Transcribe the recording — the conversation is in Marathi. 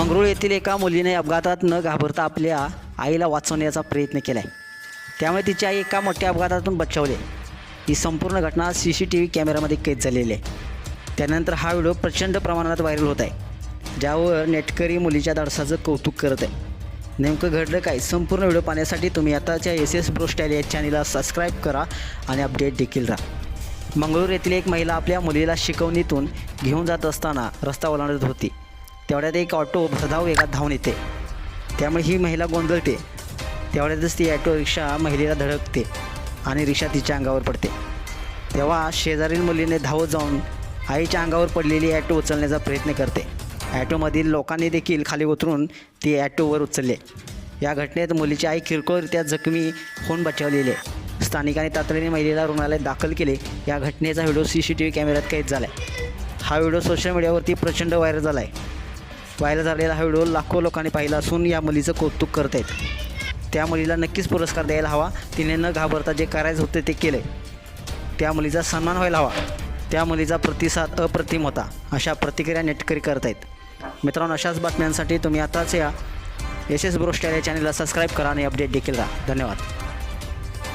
मंगरूळ येथील एका मुलीने अपघातात न घाबरता आपल्या आईला वाचवण्याचा प्रयत्न केला आहे त्यामुळे तिची आई एका मोठ्या अपघातातून बचावली. ही संपूर्ण घटना सी सी टी व्ही कॅमेऱ्यामध्ये कैद झालेली आहे. त्यानंतर हा व्हिडिओ प्रचंड प्रमाणात व्हायरल होत आहे ज्यावर नेटकरी मुलीच्या धाडसाचं कौतुक करत आहे. नेमकं घडलं काय? संपूर्ण व्हिडिओ पाहण्यासाठी तुम्ही आताच्या एस एस ब्रोस्टाईल या चॅनलला सबस्क्राईब करा आणि अपडेट देखील राहा. मंगळूर येथील एक महिला आपल्या मुलीला शिकवणीतून घेऊन जात असताना रस्ता ओलांडत होती. तेवढ्यात एक ऑटो भरधाव वेगात धावून येते. त्यामुळे ही महिला गोंधळते. तेवढ्यातच ती ॲटो रिक्षा महिलेला धडकते आणि रिक्षा तिच्या अंगावर पडते. तेव्हा शेजारील मुलीने धावत जाऊन आईच्या अंगावर पडलेली ॲटो उचलण्याचा प्रयत्न करते. ॲटोमधील लोकांनी देखील खाली उतरून ती ॲटोवर उचलले. या घटनेत मुलीची आई किरकोळरित्या जखमी होऊन बचावलेली आहे. स्थानिकांनी तातडीने महिलेला रुग्णालयात दाखल केले. या घटनेचा video C C T V कॅमेऱ्यात कैद झाला आहे हा व्हिडिओ सोशल मीडियावरती प्रचंड व्हायरल झाला आहे व्हायला झालेला हा व्हिडिओ लाखो लोकांनी पाहिला असून या मुलीचं कौतुक करत आहेत. त्या मुलीला नक्कीच पुरस्कार द्यायला हवा. तिने न घाबरता जे करायचं होते ते केलं त्या मुलीचा सन्मान व्हायला हवा. त्या मुलीचा प्रतिसाद अप्रतिम होता अशा प्रतिक्रिया नेटकरी करत आहेत. मित्रांनो अशाच बातम्यांसाठी तुम्ही आताच या. एस एस ब्रोस्टार या चॅनलला सबस्क्राईब करा आणि अपडेट देखील राहा. धन्यवाद.